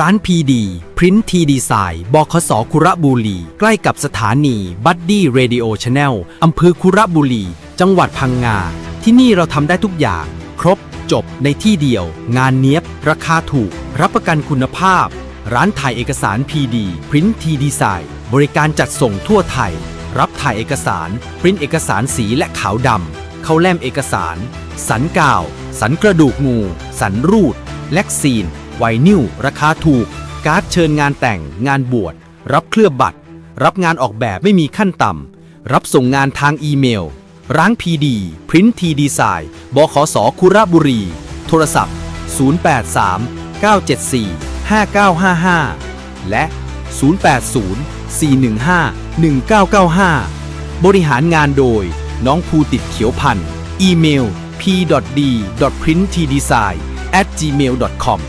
ร้าน PD Print T Design บคสคุระบุรี ใกล้กับสถานีบัดดี้เรดิโอช n แนลอำเภอคุระบุรี จังหวัดพังงา ที่นี่เราทำได้ทุกอย่าง ครบจบในที่เดียว งานเนี้ยบ ราคาถูก รับประกันคุณภาพ ร้านถ่ายเอกสาร PD Print T Design บริการจัดส่งทั่วไทย รับถ่ายเอกสารปริ้นเอกสารสีและขาวดำเข้าแลมเอกสาร สันกาว สันกระดูกงู สันรูด แล็กซีน ไวนิลราคาถูก การ์ดเชิญงานแต่ง งานบวช รับเคลือบบัตร รับงานออกแบบไม่มีขั้นต่ำ รับส่งงานทางอีเมล ร้านพีดีพริ้นทีดีไซน์บขสคุระบุรี โทรศัพท์ 083 974 5955 และ 080 415 1995 บริหารงานโดยน้องภูติดเขียวพันธ์อีเมล p.d.printtdesign at gmail.com